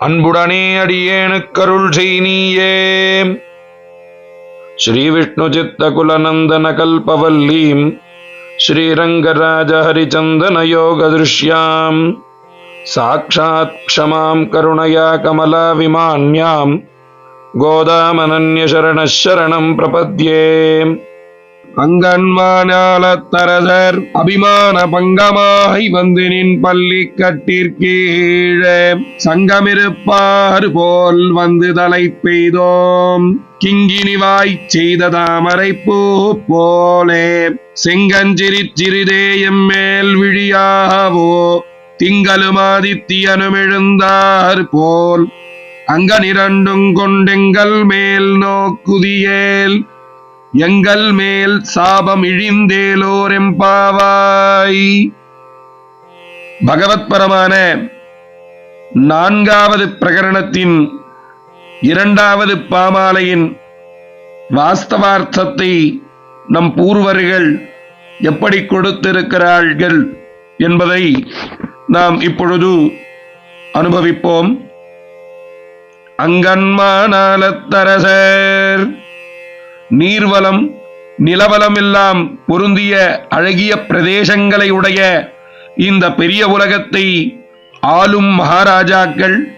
அன்புடனே அடியேனுக்கருள் செய் நீயே ஸ்ரீ விஷ்ணு சித்த குலநந்தன கல்பவல்லீம் ஸ்ரீரங்கராஜ ஹரிச்சந்தன யோக திருஷ்யாம். சாட்சாத் க்ஷமாம் கருணையா கமலா விமான்யாம் கோதாமனன்யசரணம் பிரபத்யே. அங்கன்மானாலத்தரசர் அபிமான பங்கமாய் வந்து நின் பள்ளி கட்டிற்கீழே. சங்கமிருப்பாறு போல் வந்து தலை பெய்தோம். கிங்கினிவாய் செய்த தாமரை பூ போலே. செங்கஞ்சிரி சிறிதேயம் மேல் விழியாவோ திங்களுமாதித்தியனும் எழுந்தார் போல். அங்கனிரண்டும் கொண்டெங்கள் மேல் நோக்குதியேல். எங்கள் மேல் சாபம் இழிந்தேலோரெம்பாவாய். பகவத் பரமான நான்காவது பிரகரணத்தின் இரண்டாவது பாமாலையின் வாஸ்தவார்த்தத்தை நம் பூர்வர்கள் எப்படி கொடுத்திருக்கிறார்கள் என்பதை நாம் இப்பொழுது அனுபவிப்போம். அங்கன்மானாலத்தரசர் நீர்வளம் நிலவளம் எல்லாம் பொருந்திய அழகிய பிரதேசங்களை உடைய இந்த பெரிய உலகத்தை ஆளும் மகாராஜாக்கள்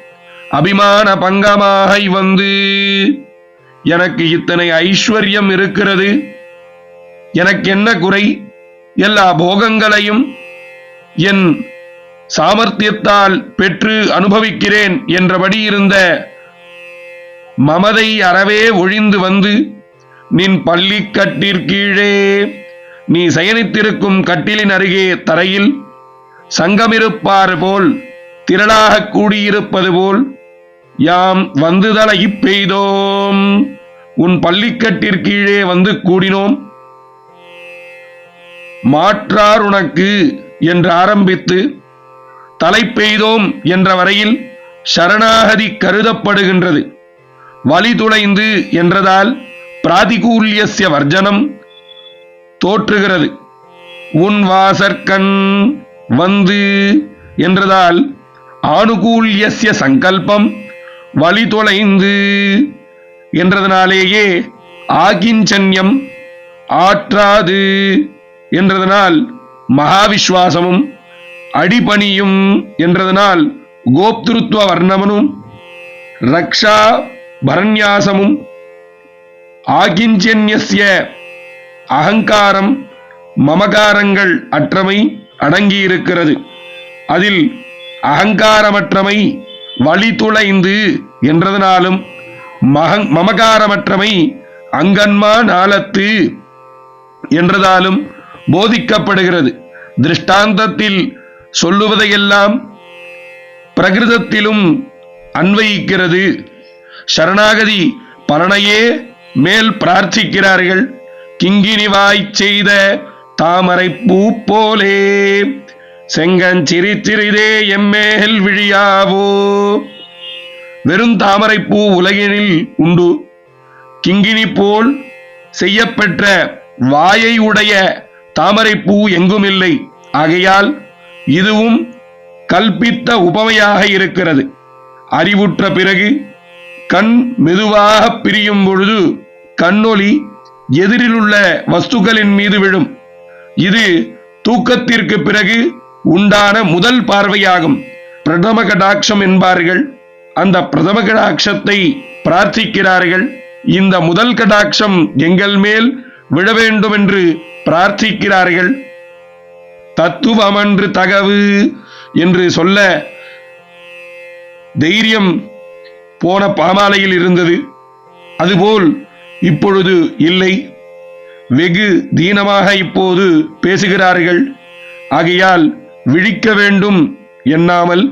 அபிமான பங்கமாக வந்து எனக்கு இத்தனை ஐஸ்வர்யம் இருக்கிறது. எனக்கு என்ன குறை? எல்லா போகங்களையும் என் சாமர்த்தியத்தால் பெற்று அனுபவிக்கிறேன் என்றபடி இருந்த மமதை அறவே ஒழிந்து வந்து நின் பள்ளி கட்டிற்கீழே நீ சயனித்திருக்கும் கட்டிலின் அருகே தரையில் சங்கமிருப்பார் போல் திரளாக கூடியிருப்பது போல் யாம் வந்து வந்துதலை பெய்தோம் உன் பள்ளிக்கட்டிற்கீழே வந்து கூடினோம். மாற்றார் உனக்கு என்று ஆரம்பித்து தலை பெய்தோம் என்ற வரையில் சரணாகதி கருதப்படுகின்றது. வழி துளைந்து என்றதால் பிராதிகூல்யசிய வர்ஜனம் தோற்றுகிறது. உன் வாசற்கண் வந்து என்றதால் ஆணுகூல்யசிய சங்கல்பம் வழி தொலைந்து என்றதனாலேயே ஆகிஞ்சன்யம் ஆற்றாது என்றதனால் மகாவிஸ்வாசமும் அடிபணியும் என்றதனால் கோப்திருத்துவ வர்ணமனும் ரக்ஷா பரண்யாசமும் ஆகிஞ்சன்யஸ்ய அகங்காரம் மமகாரங்கள் அற்றமை அடங்கியிருக்கிறது. அதில் அகங்காரமற்றமை வழிதுளைந்து என்றதனாலும் மகங் மமகாரமற்றமை அங்கன்மா நாளத்து என்றதாலும் போதிக்கப்படுகிறது. திருஷ்டாந்தத்தில் சொல்லுவதையெல்லாம் பிரகிருதத்திலும் அன்வயிக்கிறது. சரணாகதி பலனையே மேல் பிரார்த்திக்கிறார்கள். கிங்கினிவாய் செய்த தாமரை பூ போலே. செங்கஞ்சிரி சிறிதே எம்மேல் விழியாவோ. வெறும் தாமரைப்பூ உலகினில் உண்டு. கிங்கினி போல் செய்யப்பெற்ற வாயை உடைய தாமரைப் பூ எங்கும் இல்லை ஆகையால் இதுவும் கல்பித்த உபமையாக இருக்கிறது. அறிவுற்ற பிறகு கண் மெதுவாக பிரியும் பொழுது கண்ணொளி எதிரிலுள்ள வஸ்துக்களின் மீது விழும். இது தூக்கத்திற்கு பிறகு உண்டான முதல் பார்வையாகும். பிரதம கடாட்சம் என்பார்கள். அந்த பிரதம கடாட்சத்தை பிரார்த்திக்கிறார்கள். இந்த முதல் கடாட்சம் எங்கள் மேல் விழ வேண்டும் என்று பிரார்த்திக்கிறார்கள். தத்துவமன்று தகவு என்று சொல்ல தைரியம் போன பாமாலையில் இருந்தது. அதுபோல் இப்பொழுது இல்லை. வெகு தீனமாக இப்போது பேசுகிறார்கள். ஆகையால் விழிக்க வேண்டும் எண்ணாமல்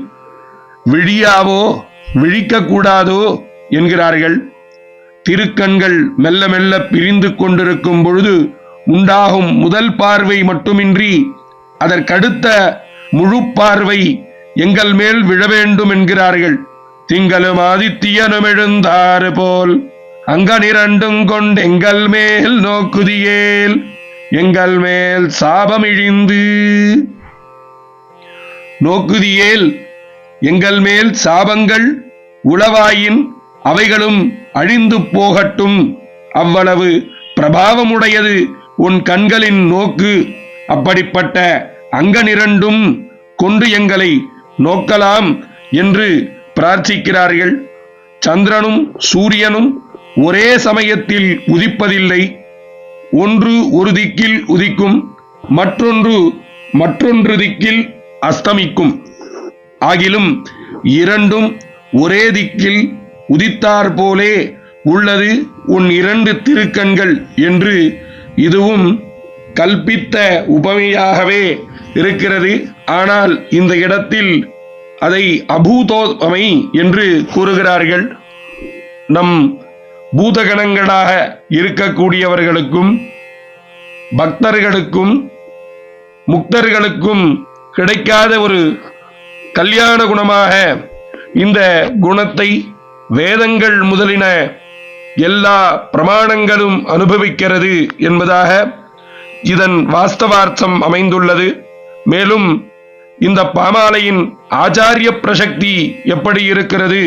விழியாவோ விழிக்கக்கூடாதோ என்கிறார்கள். திருக்கண்கள் மெல்ல மெல்ல பிரிந்து கொண்டிருக்கும் பொழுது உண்டாகும் முதல் பார்வை மட்டுமின்றி அதற்கடுத்த முழு பார்வை எங்கள் மேல் விழ வேண்டும் என்கிறார்கள். திங்களும் ஆதித்யனும் எழுந்தாறு போல் அங்கனிரண்டும் கொண்டு எங்கள் மேல் நோக்குதியேல் எங்கள் மேல் சாபம் இழிந்து. நோக்குதியேல் எங்கள் மேல் சாபங்கள் உளவாயின் அவைகளும் அழிந்து போகட்டும். அவ்வளவு பிரபாவமுடையது உன் கண்களின் நோக்கு. அப்படிப்பட்ட அங்கனிரண்டும் கொண்டு எங்களை நோக்கலாம் என்று பிரார்த்திக்கிறார்கள். சந்திரனும் சூரியனும் ஒரே சமயத்தில் உதிப்பதில்லை. ஒன்று ஒரு திக்கில் உதிக்கும் மற்றொன்று மற்றொன்று திக்கில் அஸ்தமிக்கும். ஆகிலும் இரண்டும் ஒரே திக்கில் உதித்தார் போலே உள்ளது உன் இரண்டு திருக்கண்கள் என்று இதுவும் கல்பித்த உபமையாகவே இருக்கிறது. ஆனால் இந்த இடத்தில் அதை அபூதோமை என்று கூறுகிறார்கள். நம் பூதகணங்களாக இருக்கக்கூடியவர்களுக்கும் பக்தர்களுக்கும் முக்தர்களுக்கும் கிடைக்காத ஒரு கல்யாண குணமாக இந்த குணத்தை வேதங்கள் முதலின எல்லா பிரமாணங்களும் அனுபவிக்கிறது என்பதாக இதன் வாஸ்தவார்த்தம் அமைந்துள்ளது. மேலும் இந்த பாமாலையின் ஆச்சாரிய பிரசக்தி எப்படி இருக்கிறது?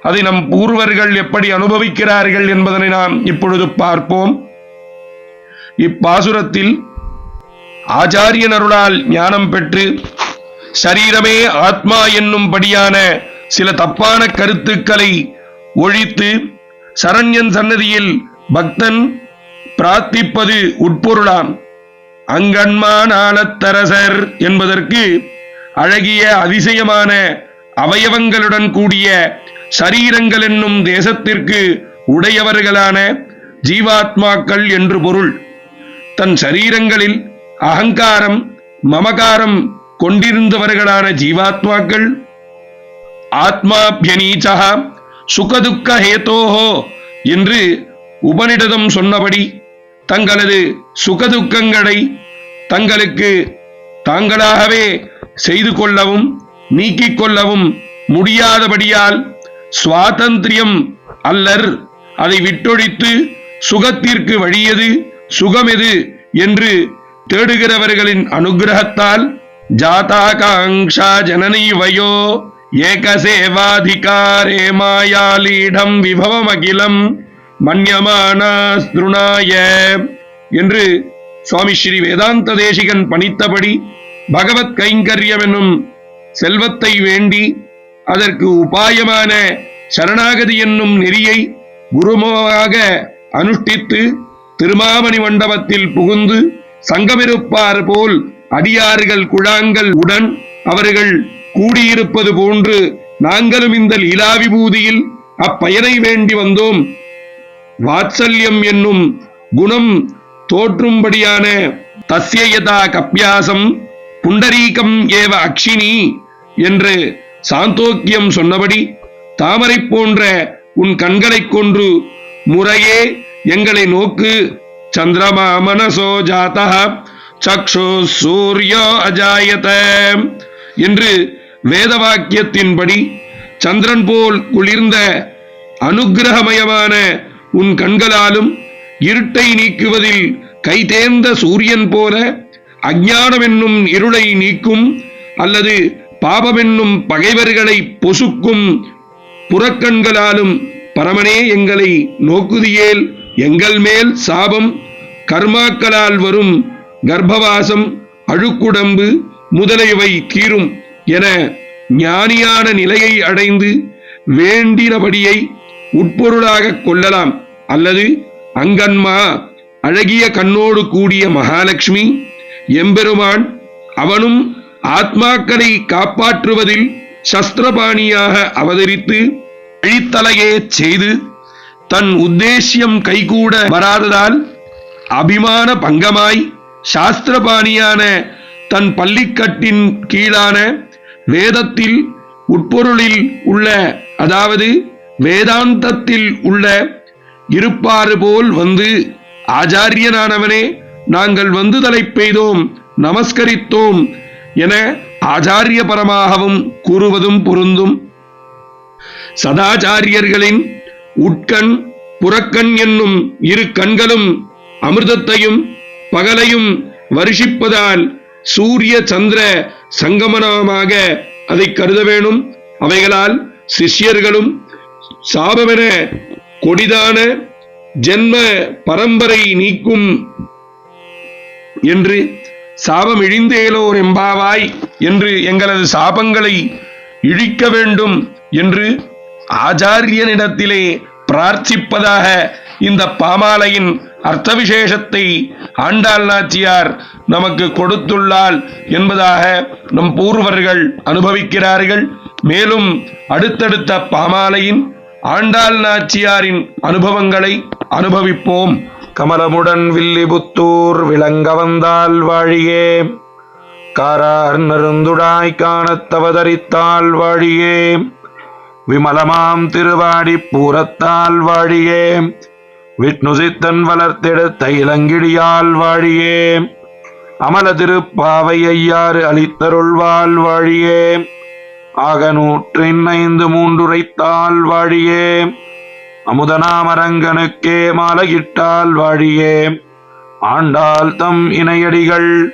அதை நம் பூர்வர்கள் எப்படி அனுபவிக்கிறார்கள் என்பதனை நாம் இப்பொழுது பார்ப்போம். இப்பாசுரத்தில் ஆச்சாரியனருளால் ஞானம் பெற்று சரீரமே ஆத்மா என்னும்படியான சில தப்பான கருத்துக்களை ஒழித்து சரண்யன் சன்னதியில் பக்தன் பிரார்த்திப்பது உட்பொருளாம். அங்கன்மானாலத்தரசர் என்பதற்கு அழகிய அதிசயமான அவயவங்களுடன் கூடிய சரீரங்கள் என்னும் தேசத்திற்கு உடையவர்களான ஜீவாத்மாக்கள் என்று பொருள். தன் சரீரங்களில் அகங்காரம் மமகாரம் கொண்டிருந்தவர்களான ஜீவாத்மாக்கள். ஆத்மாபியனீச்சா சுகதுக்க ஹேதோஹோ என்று உபனிடதம் சொன்னபடி தங்களது சுகதுக்கங்களை தங்களுக்கு தாங்களாகவே செய்து கொள்ளவும் நீக்கிக் கொள்ளவும் முடியாதபடியால் சுவாதந்திரியம் அல்லர். அதை விட்டொழித்து சுகத்திற்கு வழியது சுகமெது என்று தேடுகிறவர்களின் அனுகிரகத்தால் ஜாதாகாங்ஷா ஜனனி வயோ ஏகசேவாதிகாரே மாயாலீடம் விபவமகிலம் மன்யமானாஸ்திருணாய என்று சுவாமி ஸ்ரீ வேதாந்த தேசிகன் பணித்தபடி பகவத் கைங்கரியம் என்னும் செல்வத்தை வேண்டி அதற்கு உபாயமான சரணாகதி என்னும் நெறியை குருமமாக அனுஷ்டித்து திருமாமணி மண்டபத்தில் புகுந்து சங்கமிருப்பார் போல் அடியார்கள் குழாங்கள் உடன் அவர்கள் கூடியிருப்பது போன்று நாங்களும் இந்த லீலாவிபூதியில் அப்பயனை வேண்டி வந்தோம். வாத்சல்யம் என்னும் குணம் தோற்றும்படியான தஸ்யதா கப்பியாசம் புண்டரீகம் ஏவ அக்ஷினி என்று சாந்தோக்கியம் சொன்னபடி தாமரை போன்ற உன் கண்களைக் கொன்று முறையே எங்களை நோக்கு. சந்திரமா மனசோ ஜாதா சக்ஷோ சூரியோ அஜாயத என்று வேத வாக்கியத்தின்படி சந்திரன் போல் குளிர்ந்த அனுக்கிரகமயமான உன் கண்களாலும் இருட்டை நீக்குவதில் கைதேர்ந்த சூரியன் போல அஞ்ஞானமென்னும் இருளை நீக்கும் அல்லது பாபமென்னும் பகைவர்களை பொசுக்கும் புறக்கண்களாலும் பரமனே எங்களை நோக்குதியேல் எங்கள் மேல் சாபம் கர்மாக்களால் வரும் கர்ப்பவாசம் அழுக்குடம்பு முதலியவை தீரும் என ஞானியான நிலையை அடைந்து வேண்டினபடியை உட்பொருளாக கொள்ளலாம். அல்லது அங்கன்மா அழகிய கண்ணோடு கூடிய மகாலட்சுமி எம்பெருமான் அவனும் ஆத்மாக்களை காப்பாற்றுவதில் சஸ்திரபாணியாக அவதரித்து அழித்தலையே செய்து தன் உத்தேசியம் கைகூட வராததால் அபிமான பங்கமாய் சாஸ்திரபாணியான தன் பள்ளிக்கட்டின் கீழான வேதத்தில் உட்பொருளில் உள்ள அதாவது வேதாந்தத்தில் உள்ள இருப்பாறு போல் வந்து ஆச்சாரியனானவனே நாங்கள் வந்து தலை பெய்தோம் நமஸ்கரித்தோம் என ஆச்சாரியபரமாகவும் கூறுவதும் பொருந்தும். சதாச்சாரியர்களின் உட்கண் புறக்கண் என்னும் இரு கண்களும் அமிர்தத்தையும் பகலையும் வருஷிப்பதால் சூரிய சந்திர சங்கமனமாக அதை கருத வேணும். அவைகளால் சிஷ்யர்களும் சாபமென கொடிதான ஜென்ம பரம்பரை நீக்கும் என்று சாபம் இழிந்தேலோர் எம்பாவாய் என்று எங்களது சாபங்களை இழிக்க வேண்டும் என்று ஆச்சாரியனிடத்திலே பிரார்த்திப்பதாக இந்த பாமாலையின் அர்த்த விசேஷத்தை ஆண்டாள் நாச்சியார் நமக்கு கொடுத்துள்ளாள் என்பதாக நம் பூர்வர்கள் அனுபவிக்கிறார்கள். மேலும் அடுத்தடுத்த பாமாலையின் ஆண்டாள் நாச்சியாரின் அனுபவங்களை அனுபவிப்போம். கமலமுடன் வில்லிபுத்தூர் விளங்க வந்தால் வாழியே. காரார் நருந்துடாய் காணத்தவதரித்தால் வாழியே. விமலமாம் திருவாடி பூரத்தால் வாழியே. விஷ்ணுசித்தன் வளர்த்தெடுத்த இளங்கிடியால் வாழியே. அமல திருப்பாவை ஐயாறு அளித்தருள்வாள் வாழியே. ஆகநூற்றின் ஐந்து மூன்றுரைத்தால் வாழியே. அமுதனாமரங்கனுக்கே மாலையிட்டால் வாழியே. ஆண்டால் தம் இணையடிகள்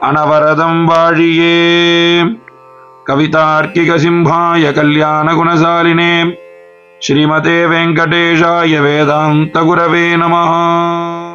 அனவரதம் வாழியே. கவிதார்க்கிக சிம்ஹாய கல்யாண குணசாலினே. ஸ்ரீமதே வெங்கடேஷாய வேதாந்த குரவே நமஹா.